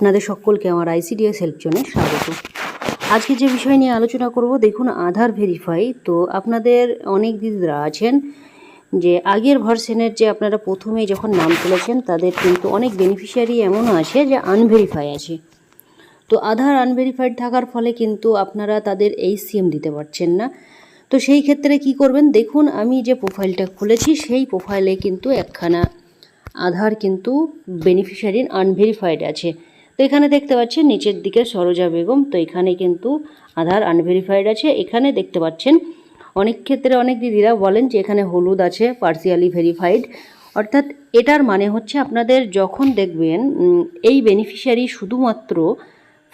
আপনাদের সকলকে আমার আইসিডিএস হেল্প জোনে স্বাগত। আজকে যে বিষয় নিয়ে আলোচনা করব, দেখুন আধার ভেরিফাই তো আপনাদের অনেক দিদিরা আছেন যে আগের ভার্সনের যে আপনারা প্রথমে যখন নাম তুলেছেন, তাদের কিন্তু অনেক বেনিফিশিয়ারি এমনও আছে যে আনভেরিফাই আছে। তো আধার আনভেরিফাইড থাকার ফলে কিন্তু আপনারা তাদের এই সিএম দিতে পারছেন না। তো সেই ক্ষেত্রে কি করবেন, দেখুন আমি যে প্রোফাইলটা খুলেছি, সেই প্রোফাইলে কিন্তু একখানা আধার কিন্তু বেনিফিশিয়ারির আনভেরিফাইড আছে। তো এখানে দেখতে পাচ্ছেন, নিচের দিকে সরোজা বেগম। তো এখানে কিন্তু আধার আনভেরিফাইড আছে। এখানে দেখতে পাচ্ছেন, অনেক ক্ষেত্রে অনেক দিদিরা বলেন যে এখানে হলুদ আছে পার্সিয়ালি ভেরিফাইড অর্থাৎ এটার মানে হচ্ছে আপনাদের যখন দেখবেন এই বেনিফিশিয়ারি শুধুমাত্র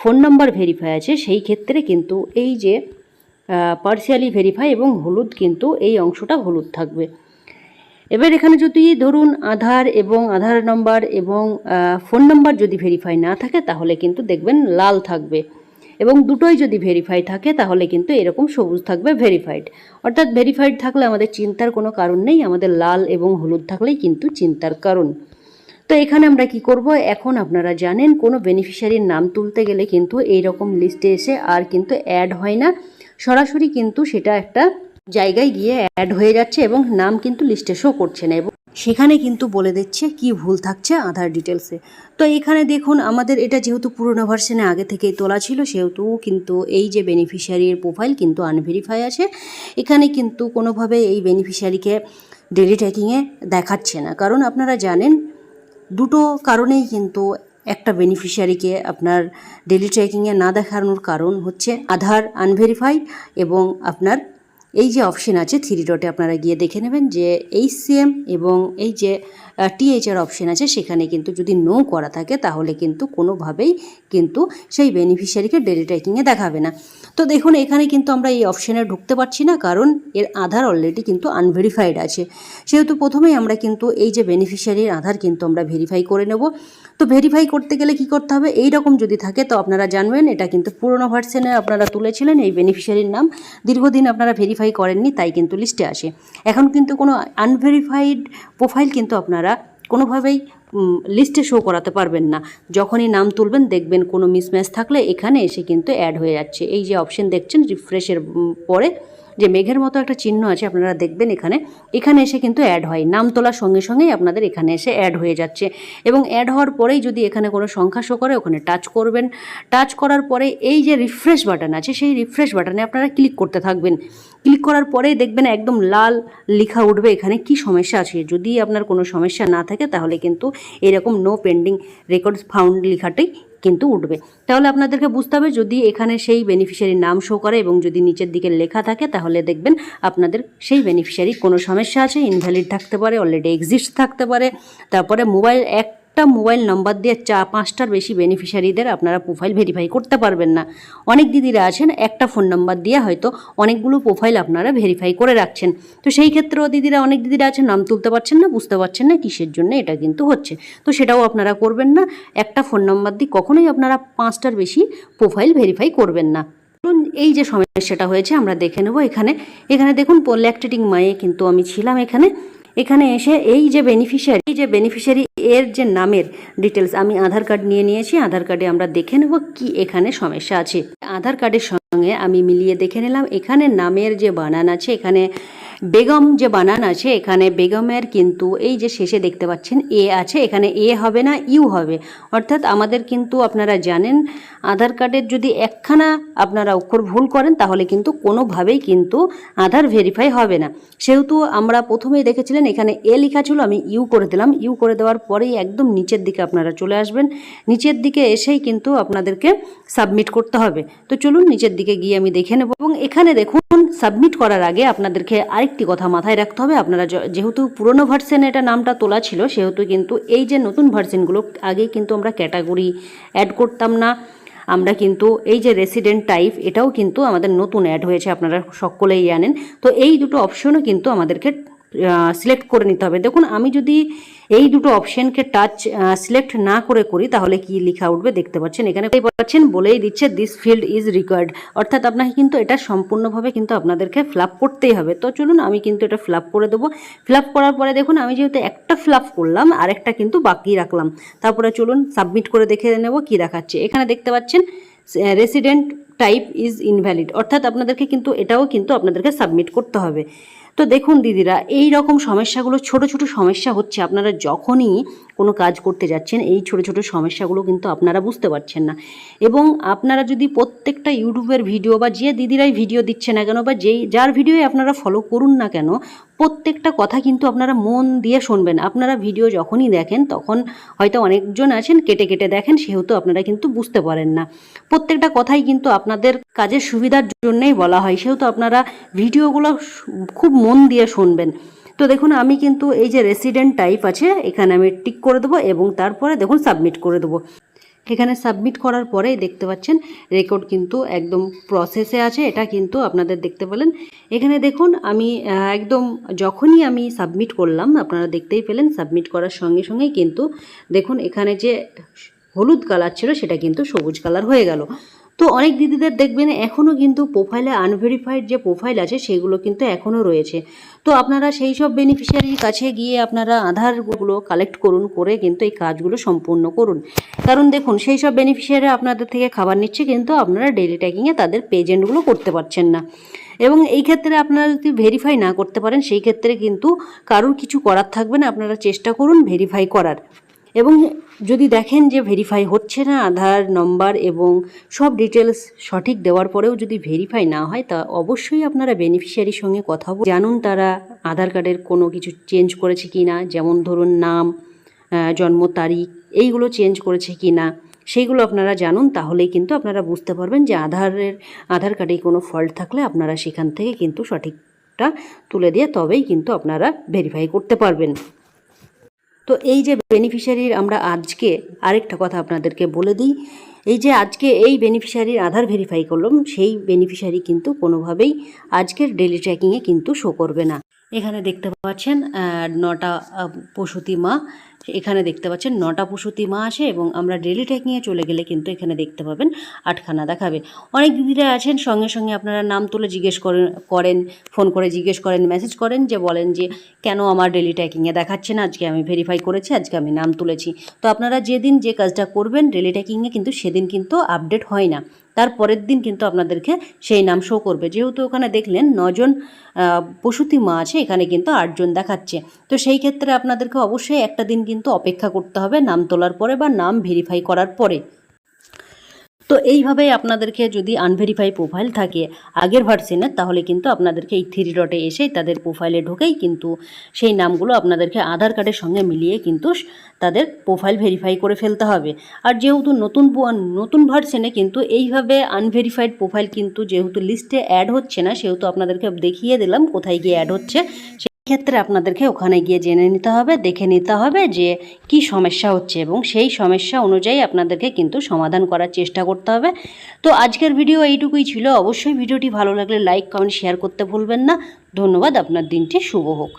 ফোন নাম্বার ভেরিফাই আছে, সেই ক্ষেত্রে কিন্তু এই যে পার্সিয়ালি ভেরিফাই এবং হলুদ কিন্তু এই অংশটা হলুদ থাকবে। এবার এখানে যদি ধরুন আধার এবং আধার নাম্বার এবং ফোন নাম্বার যদি ভেরিফাই না থাকে, তাহলে কিন্তু দেখবেন লাল থাকবে। এবং দুটোই যদি ভেরিফাই থাকে, তাহলে কিন্তু এরকম সবুজ থাকবে ভেরিফাইড অর্থাৎ ভেরিফাইড থাকলে আমাদের চিন্তার কোনো কারণ নেই, আমাদের লাল এবং হলুদ থাকলেই কিন্তু চিন্তার কারণ। তো এখানে আমরা কি করব? এখন আপনারা জানেন, কোনো বেনিফিশিয়ারির নাম তুলতে গেলে কিন্তু এই রকম লিস্টে এসে আর কিন্তু অ্যাড হয় না। সরাসরি কিন্তু সেটা একটা জায়গায় গিয়ে অ্যাড হয়ে যাচ্ছে এবং নাম কিন্তু লিস্টে শো করছে না এবং সেখানে কিন্তু বলে দিচ্ছে কি ভুল থাকছে আধার ডিটেলসে তো এখানে দেখুন, আমাদের এটা যেহেতু পুরোনো ভার্সনে আগে থেকেই তোলা ছিল, সেহেতু কিন্তু এই যে বেনিফিশিয়ারির প্রোফাইল কিন্তু আনভেরিফাই আছে। এখানে কিন্তু কোনোভাবে এই বেনিফিশিয়ারিকে ডেলি ট্র্যাকিংয়ে দেখাচ্ছে না। কারণ আপনারা জানেন, দুটো কারণেই কিন্তু একটা বেনিফিশিয়ারিকে আপনার ডেলি ট্র্যাকিংয়ে না দেখানোর কারণ হচ্ছে আধার আনভেরিফাইড এবং আপনার এই যে অপশন আছে থ্রি ডটে আপনারা গিয়ে দেখে নেবেন যে এই সিএম এবং এই যে টিএইচআর অপশন আছে, সেখানে কিন্তু যদি নো করা থাকে, তাহলে কিন্তু কোনোভাবেই কিন্তু সেই বেনিফিশিয়ারিকে ডেলি ট্র্যাকিংয়ে দেখাবে না। তো দেখুন, এখানে কিন্তু আমরা এই অপশানে ঢুকতে পারছি না, কারণ এর আধার অলরেডি কিন্তু আনভেরিফাইড আছে। সেহেতু প্রথমেই আমরা কিন্তু এই যে বেনিফিশিয়ারির আধার কিন্তু আমরা ভেরিফাই করে নেব। তো ভেরিফাই করতে গেলে কি করতে হবে? এই রকম যদি থাকে, তো আপনারা জানবেন, এটা কিন্তু পুরোনো ভার্সনে আপনারা তুলেছিলেন, এই বেনিফিশিয়ারির নাম। দীর্ঘদিন আপনারা ভেরিফাই করেননি, তাই কিন্তু লিস্টে আসে। এখন কিন্তু কোনো আনভেরিফাইড প্রোফাইল কিন্তু আপনারা কোনোভাবেই লিস্টে শো করাতে পারবেন না। যখনই নাম তুলবেন, দেখবেন কোনো মিসম্যাচ থাকলে এখানে এসে কিন্তু অ্যাড হয়ে যাচ্ছে। এই যে অপশন দেখছেন রিফ্রেশের পরে যে মেঘের মতো একটা চিহ্ন আছে, আপনারা দেখবেন এখানে। এখানে এসে কিন্তু অ্যাড হয়। নাম তোলার সঙ্গে সঙ্গেই আপনাদের এখানে এসে অ্যাড হয়ে যাচ্ছে। এবং অ্যাড হওয়ার পরেই যদি এখানে কোনো সংখ্যা শো করে, ওখানে টাচ করবেন। টাচ করার পরে এই যে রিফ্রেশ বাটন আছে, সেই রিফ্রেশ বাটনে আপনারা ক্লিক করতে থাকবেন। ক্লিক করার পরেই দেখবেন একদম লাল লেখা উঠবে এখানে কি সমস্যা আছে। যদি আপনার কোনো সমস্যা না থাকে, তাহলে কিন্তু এরকম নো পেন্ডিং রেকর্ডস ফাউন্ড লেখাটাই কিন্তু উঠবে। তাহলে আপনাদেরকে বুঝতে হবে, যদি এখানে সেই বেনিফিশিয়ারির নাম শো করে এবং যদি নিচের দিকে লেখা থাকে, তাহলে দেখবেন আপনাদের সেই বেনিফিশিয়ারি কোনো সমস্যা আছে ইনভ্যালিড থাকতে পারে অলরেডি এক্সিস্ট থাকতে পারে। তারপরে মোবাইল একটা মোবাইল নাম্বার দিয়ে চা পাঁচটার বেশি বেনিফিশিয়ারিদের আপনারা প্রোফাইল ভেরিফাই করতে পারবেন না। অনেক দিদিরা আছেন, একটা ফোন নাম্বার দিয়ে হয়তো অনেকগুলো প্রোফাইল আপনারা ভেরিফাই করে রাখছেন। তো সেই ক্ষেত্রেও দিদিরা, অনেক দিদিরা আছেন, নাম তুলতে পারছেন না, বুঝতে পারছেন না কিসের জন্য এটা কিন্তু হচ্ছে। তো সেটাও আপনারা করবেন না, একটা ফোন নাম্বার দিয়ে কখনোই আপনারা পাঁচটার বেশি প্রোফাইল ভেরিফাই করবেন না। ধরুন এই যে সমস্যাটা হয়েছে, আমরা দেখে নেব এখানে। এখানে দেখুন ল্যাকটেটিং মায়ে কিন্তু আমি ছিলাম এখানে। এখানে এসে এই যে বেনিফিশিয়ারি এই যে বেনিফিশিয়ারি এর যে নামের ডিটেলস আমি আধার কার্ড নিয়ে নিয়েছি, আধার কার্ডে আমরা দেখে নেব কি এখানে সমস্যা আছে। আধার কার্ডের সঙ্গে আমি মিলিয়ে দেখে নিলাম, এখানে নামের যে বানান আছে, এখানে বেগম যে বানান আছে, এখানে বেগমের কিন্তু এই যে শেষে দেখতে পাচ্ছেন এ আছে, এখানে এ হবে না, ইউ হবে। অর্থাৎ আমাদের কিন্তু আপনারা জানেন, আধার কার্ডের যদি একখানা আপনারা অক্ষর ভুল করেন, তাহলে কিন্তু কোনোভাবেই কিন্তু আধার ভেরিফাই হবে না। সেহেতু আমরা প্রথমেই দেখেছিলেন, এখানে এ লেখা ছিল, আমি ইউ করে দিলাম। ইউ করে দেওয়ার পরেই একদম নিচের দিকে আপনারা চলে আসবেন। নিচের দিকে এসেই কিন্তু আপনাদেরকে সাবমিট করতে হবে। তো চলুন, নিচের দিকে গিয়ে আমি দেখে নেব। এবং এখানে দেখুন সাবমিট করার আগে আপনাদেরকে আরেকটি কথা মাথায় রাখতে হবে। আপনারা যেহেতু পুরনো ভার্সেন এটা নামটা তোলা ছিল, সেহেতু কিন্তু এই যে নতুন ভার্সেনগুলো আগে কিন্তু আমরা ক্যাটাগরি অ্যাড করতাম না। আমরা কিন্তু এই যে রেসিডেন্ট টাইপ এটাও কিন্তু আমাদের নতুন অ্যাড হয়েছে, আপনারা সকলেই জানেন। তো এই দুটো অপশনও কিন্তু আমাদেরকে সিলেক্ট করে নিতে হবে। দেখুন, আমি যদি এই দুটো অপশনকে টাচ সিলেক্ট না করে করি, তাহলে কি লেখা উঠবে দেখতে পাচ্ছেন? এখানে পাচ্ছেন, বলেই দিচ্ছে দিস ফিল্ড ইজ রিকোয়ার্ড অর্থাৎ আপনাকে কিন্তু এটা সম্পূর্ণভাবে কিন্তু আপনাদেরকে ফিল করতেই হবে। তো চলুন, আমি কিন্তু এটা ফিল করে দেবো। ফিল করার পরে দেখুন, আমি যেহেতু একটা ফিল করলাম, আরেকটা কিন্তু বাকি রাখলাম। তারপরে চলুন সাবমিট করে দেখে নেব কি দেখাচ্ছে। এখানে দেখতে পাচ্ছেন রেসিডেন্ট টাইপ ইজ ইনভ্যালিড অর্থাৎ আপনাদেরকে কিন্তু এটাও কিন্তু আপনাদেরকে সাবমিট করতে হবে। তো দেখুন দিদিরা, এই রকম সমস্যাগুলো, ছোট ছোট সমস্যা হচ্ছে। আপনারা যখনই কোনো কাজ করতে যাচ্ছেন, এই ছোট ছোট সমস্যাগুলো কিন্তু আপনারা বুঝতে পারছেন না। এবং আপনারা যদি প্রত্যেকটা ইউটিউবের ভিডিও বা যে দিদিরাই ভিডিও দিচ্ছে না কেন বা যেই, যার ভিডিওই আপনারা ফলো করুন না কেন, প্রত্যেকটা কথা কিন্তু আপনারা মন দিয়ে শুনবেন। আপনারা ভিডিও যখনই দেখেন, তখন হয়তো অনেকজন আছেন, কেটে কেটে দেখেন, সেহেতু আপনারা কিন্তু বুঝতে পারেন না। প্রত্যেকটা কথাই কিন্তু আপনাদের কাজের সুবিধার জন্যই বলা হয়। সেহেতু আপনারা ভিডিওগুলো খুব মন দিয়ে শুনবেন। তো দেখুন, আমি কিন্তু এই যে রেসিডেন্ট টাইপ আছে, এখানে আমি টিক করে দেবো এবং তারপরে দেখুন সাবমিট করে দেবো। এখানে সাবমিট করার পরেই দেখতে পাচ্ছেন রেকর্ড কিন্তু একদম প্রসেসে আছে, এটা কিন্তু আপনাদের দেখতে পেলেন। এখানে দেখুন, আমি একদম যখনই আমি সাবমিট করলাম, আপনারা দেখতেই পেলেন সাবমিট করার সঙ্গে সঙ্গেই কিন্তু দেখুন, এখানে যে হলুদ কালার ছিল, সেটা কিন্তু সবুজ কালার হয়ে গেল। তো অনেক দিদিদের দেখবেন এখনও কিন্তু প্রোফাইলে আনভেরিফাইড যে প্রোফাইল আছে, সেগুলো কিন্তু এখনও রয়েছে। তো আপনারা সেই সব বেনিফিশিয়ারির কাছে গিয়ে আপনারা আধারগুলো কালেক্ট করুন, করে কিন্তু এই কাজগুলো সম্পূর্ণ করুন। কারণ দেখুন, সেই সব বেনিফিশিয়ারি আপনাদের থেকে খাবার নিচ্ছে, কিন্তু আপনারা ডেলি ট্যাকিংয়ে তাদের পেজেন্টগুলো করতে পারছেন না। এবং এই ক্ষেত্রে আপনারা যদি ভেরিফাই না করতে পারেন, সেই ক্ষেত্রে কিন্তু কারোর কিছু করার থাকবে না, আপনারা চেষ্টা করুন ভেরিফাই করার। এবং যদি দেখেন যে ভেরিফাই হচ্ছে না, আধার নম্বর এবং সব ডিটেলস সঠিক দেওয়ার পরেও যদি ভেরিফাই না হয়, তা অবশ্যই আপনারা বেনিফিশিয়ারির সঙ্গে কথা জানুন তারা আধার কার্ডের কোনো কিছু চেঞ্জ করেছে কি না, যেমন ধরুন নাম জন্ম তারিখ, এইগুলো চেঞ্জ করেছে কি না, সেইগুলো আপনারা জানুন, তাহলেই কিন্তু আপনারা বুঝতে পারবেন যে আধারের, আধার কার্ডে কোনো ফল্ট থাকলে আপনারা সেখান থেকে কিন্তু সঠিকটা তুলে দিয়ে তবেই কিন্তু আপনারা ভেরিফাই করতে পারবেন। তো এই যে বেনিফিশিয়ারির আমরা আজকে আরেকটা কথা আপনাদেরকে বলে দিই। এই যে আজকে এই বেনিফিশিয়ারির আধার ভেরিফাই করলাম, সেই বেনিফিশিয়ারি কিন্তু কোনোভাবেই আজকের ডেলি ট্র্যাকিংয়ে কিন্তু শো করবে না। এখানে দেখতে পাচ্ছেন নটা প্রসূতি মা। এখানে দেখতে পাচ্ছেন, নটা প্রসূতি মা আসে এবং আমরা ডেলি ট্র্যাকিংয়ে চলে গেলে কিন্তু এখানে দেখতে পাবেন, আটখানা দেখাবে। অনেক দিদিরা আছেন, সঙ্গে সঙ্গে আপনারা নাম তুলে জিজ্ঞেস করেন করেন ফোন করে জিজ্ঞেস করেন মেসেজ করেন যে, বলেন যে, কেন আমার ডেলি ট্র্যাকিংয়ে দেখাচ্ছে না? আজকে আমি ভেরিফাই করেছি, আজকে আমি নাম তুলেছি। তো আপনারা যেদিন যে কাজটা করবেন ডেলি ট্র্যাকিংয়ে কিন্তু সেদিন কিন্তু আপডেট হয় না। তার পরের দিন কিন্তু আপনাদেরকে সেই নাম শো করবে। যেহেতু ওখানে দেখলেন নজন প্রসূতি মা আছে, এখানে কিন্তু আটজন দেখাচ্ছে। তো সেই ক্ষেত্রে আপনাদেরকে অবশ্যই একটা দিন কিন্তু অপেক্ষা করতে হবে নাম তোলার পরে বা নাম ভেরিফাই করার পরে। তো এইভাবেই আপনাদেরকে যদি আনভেরিফাই প্রোফাইল থাকে আগের ভার্সিনের তাহলে কিন্তু আপনাদেরকে এই থ্রি ডটে এসেই তাদের প্রোফাইলে ঢোকেই কিন্তু সেই নামগুলো আপনাদেরকে আধার কার্ডের সঙ্গে মিলিয়ে কিন্তু তাদের প্রোফাইল ভেরিফাই করে ফেলতে হবে। আর যেহেতু নতুন নতুন ভার্সেনে কিন্তু এইভাবে আনভেরিফাইড প্রোফাইল কিন্তু যেহেতু লিস্টে অ্যাড হচ্ছে না, সেহেতু আপনাদেরকে দেখিয়ে দিলাম কোথায় গিয়ে অ্যাড হচ্ছে। ক্ষেত্রে আপনাদেরকে ওখানে গিয়ে জেনে নিতে হবে, দেখে নিতে হবে যে কি সমস্যা হচ্ছে এবং সেই সমস্যা অনুযায়ী আপনাদেরকে কিন্তু সমাধান করার চেষ্টা করতে হবে। তো আজকের ভিডিও এইটুকুই ছিল। অবশ্যই ভিডিওটি ভালো লাগলে লাইক, কমেন্ট, শেয়ার করতে ভুলবেন না। ধন্যবাদ। আপনার দিনটি শুভ হোক।